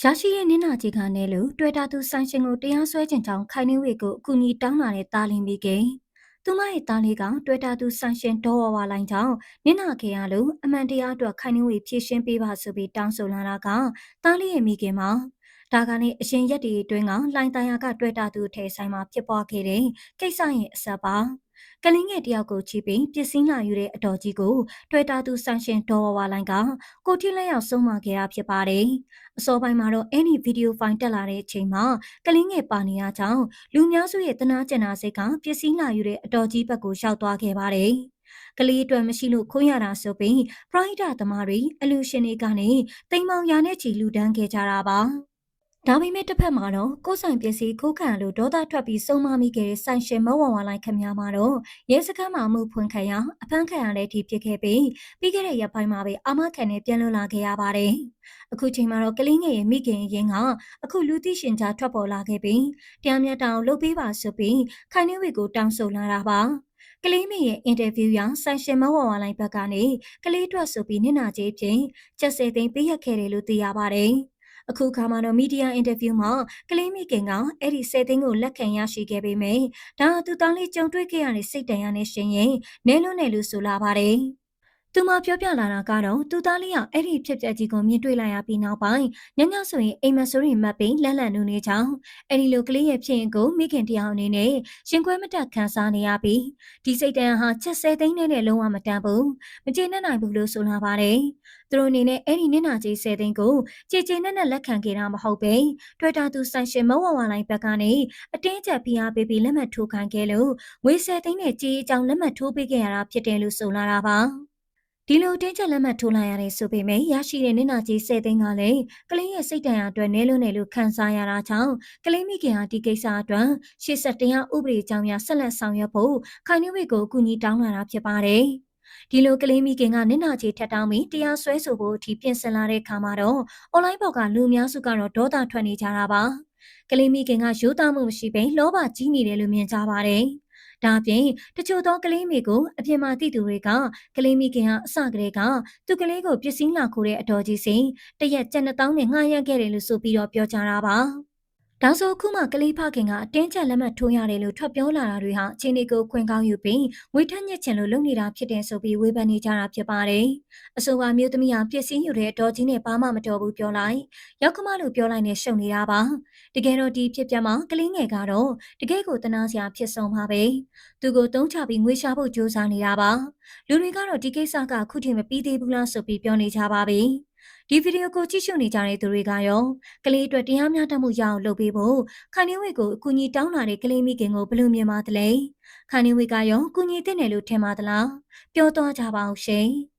ရရှိတဲ့နင်းနာကြီးကနဲ့လို့တွေ့တာသူဆိုင်ရှင်ကိုတရားစွဲခြင်းကြောင့်ခိုင်နှင်းဝေကိုအကူအညီတောင်းလာတဲ့တာလင်မိခင်သူမရဲ့တားလေးကတွေ့တာသူဆိုင်ရှင်ဒေါ်ဝဝလိုင်းကြောင့်နင်းနာခေရလို့အမှန်တရားအတွက်ခိုင်နှင်းဝေဖြည့်ရှင်းပေးပါဆိုပြီးတောင်းဆိုလာတာကတားလေးရဲ့မိခင်မှာဒါကနေ့အရှင်ရက်တီအတွင်းကလိုင်းတန်ယာကတွေ့တာသူထဲဆိုင်မှာဖြစ်ပွားခဲ့တဲ့ကိစ္စရဲ့အဆက်ပါ ကလင်းငယ်တယောက်ကိုချီပြီးပစ္စည်းလာယူတဲ့အတော်ကြီးကိုတွေ့တာသူဆိုင်ရှင်ဒေါ်ဝဝလိုင်းကကိုတိလက်ရောက်ဆုံးမခဲ့တာဖြစ်ပါတယ်။အစောပိုင်းမှာတော့အဲ့ဒီဗီဒီယိုဖိုင်တက်လာတဲ့အချိန်မှာကလင်းငယ်ပါနေရကြောင်းလူများစုရဲ့တနာကျင်နာစိတ်ကပစ္စည်းလာယူတဲ့အတော်ကြီးဘက်ကိုရှောက်သွားခဲ့ပါတယ်။ကလေးအတွက်မရှိလို့ခွင့်ရတာဆိုပြီးပရိုက်တာသမားတွေအလူရှင်တွေကနေတိမ်မောင်ရာနဲ့ချီလူဒန်းခဲ့ကြတာပါ။ ဒါပေမဲ့တစ်ဖက်မှာတော့ကိုယ်ဆိုင်ပစ္စည်းခိုးခံလို့ဒေါသထွက်ပြီးစုံမမိခဲ့တဲ့ဆိုင်ရှင်မဝဝလိုက်ခမများမှာတော့ရဲစခန်းမှာမှုဖွင့်ခံရအဖမ်းခံရတဲ့အထိဖြစ်ခဲ့ပြီးပြီးခဲ့တဲ့ရက်ပိုင်းမှာပဲအာမခံနဲ့ပြန်လွတ်လာခဲ့ရပါတယ်။အခုချိန်မှာတော့ကလေးငယ်ရဲ့မိခင်ရင်ကအခုလူသိရှင်ကြားထွက်ပေါ်လာခဲ့ပြီးတရားမျှတအောင်လုပ်ပေးပါဆိုပြီးခိုင်နှင်းဝေကိုတောင်းဆိုလာတာပါ။ကလေးမရဲ့အင်တာဗျူးရဆိုင်ရှင်မဝဝလိုက်ဘက်ကနေကလေးအတွက်ဆိုပြီးနင့်နာကြီးဖြင့်ချက်စဲသိမ်းပေးရခဲ့တယ်လို့သိရပါတယ်။ အခုခါမှာတော့မီဒီယာအင်တာဗျူးမှာကလေးမိခင်ကအဲ့ဒီ၁၀သိန်းကိုလက်ခံရရှိခဲ့ပေမယ့်ဒါသူသားလေးကြုံတွေ့ခဲ့ရတဲ့စိတ်တန်ရနဲ့ရှင်ရင်နဲလွန်းတယ်လို့ဆိုလာပါတယ်။ သူမပြောပြလာတာကတော့သူသားလေးကအဲ့ဒီဖြစ်ပျက်ကြီးကိုမြင်တွေ့လိုက်ရပြီးနောက်ပိုင်းညညဆိုရင်အိမ်မဆိုရင်မတ်ပင်လန့်လန့်နူနေကြောင်းအဲ့ဒီလိုကလေးရဲ့ဖြစ်ရင်ကိုမိခင်တယောက်အနေနဲ့ရှင်ခွဲမတက်ခံစားနေရပြီးဒီစိတ်တန်ဟာချက်ဆဲသိန်းနဲ့လုံးဝမတန်ဘူးမကျေနပ်နိုင်ဘူးလို့ဆိုလာပါတယ်သူတို့အနေနဲ့အဲ့ဒီနင့်နာကြီးဆဲသိန်းကိုကြည်ကြည်နဲ့နဲ့လက်ခံခဲ့တာမဟုတ်ပဲတွေ့တာသူဆိုင်ရှင်မဝဝလိုင်းဘက်ကနေအတင်းကျပ်ဖိအားပေးပြီးလက်မှတ်ထိုးခံခဲ့လို့ငွေဆဲသိန်းနဲ့ကြေးအကြောင်းလက်မှတ်ထိုးပေးခဲ့ရတာဖြစ်တယ်လို့ဆိုလာတာပါ ဒီလိုတင်းချက်လက်မှတ်ထိုးလိုက်ရတဲ့ဆိုပေမဲ့ရရှိတဲ့နင့်နာကြီး၁၀သိန်းကလည်းကလေးရဲ့စိတ်တန်ရာအတွက်နဲလွန်းတယ်လို့ခံစားရတာကြောင့်ကလေးမိခင်ဟာဒီကိစ္စအတွက်ရှေ့ဆက်တရားဥပဒေကြောင်းအရဆက်လက်ဆောင်ရွက်ဖို့ခိုင်နှဝေကိုအကူအညီတောင်းလာတာဖြစ်ပါတယ်။ဒီလိုကလေးမိခင်ကနင့်နာကြီးထက်တောင်းပြီးတရားစွဲဆိုဖို့အထိပြင်ဆင်လာတဲ့ခါမှာတော့အွန်လိုင်းပေါ်ကလူများစုကတော့ဒေါသထွက်နေကြတာပါ။ကလေးမိခင်ကရိုးသားမှုမရှိဘဲလောဘကြီးနေတယ်လို့မြင်ကြပါတယ်။ ဒါအပြင်တချို့သောကလေးမိကိုအပြင်မှာတိသူတွေကကလေးမိခင်ဟာအစကတည်းကသူကလေးကိုပစ္စည်းလာခိုးတဲ့အတော်ကြီးစဉ်တရက်ကျန်တဲ့တောင်းနဲ့ငှားရမ်းခဲ့တယ်လို့ဆိုပြီးတော့ပြောကြတာပါ ဒါဆိုအခုမှကလေးဖခင်ကအတင်းကျပ်လက်မှတ်ထိုးရတယ်လို့ထွက်ပြောလာတာတွေဟာအခြေအနေကိုခွင့်ကောင်းယူပြီးဝေထက်ညက်ချင်လို့လုပ်နေတာဖြစ်တယ်ဆိုပြီးဝေဖန်နေကြတာဖြစ်ပါတယ်။အဆိုပါမျိုးသမီးဟာပြည့်စည်ယူတဲ့ဒေါ်ကြီးနဲ့ဘာမှမတော်ဘူးပြောလိုက်။ရောက်ကမလို့ပြောလိုက်နဲ့ရှုံနေတာပါ။တကယ်တော့ဒီဖြစ်ပြမှာကလေးငယ်ကတော့တကယ်ကိုတနာစရာဖြစ်ဆုံးပါပဲ။သူကိုတုံးချပြီးငွေရှာဖို့ကြိုးစားနေတာပါ။လူတွေကတော့ဒီကိစ္စကအခုထိမပြီးသေးဘူးလားဆိုပြီးပြောနေကြပါပြီ။ ဒီဗီဒီယိုကိုကြည့်ရှုနေကြတဲ့သူတွေကရောကလေးအတွက်တရားမျှတမှုရအောင်လုပ်ပေးဖို့ခိုင်နေဝေကိုအကူအညီတောင်းလာတဲ့ကလေးမိခင်ကိုဘယ်လိုမြင်ပါသလဲခိုင်နေဝေကရောအကူအညီတင်တယ်လို့ထင်ပါသလားပြောသွားကြပါအောင်ရှင်။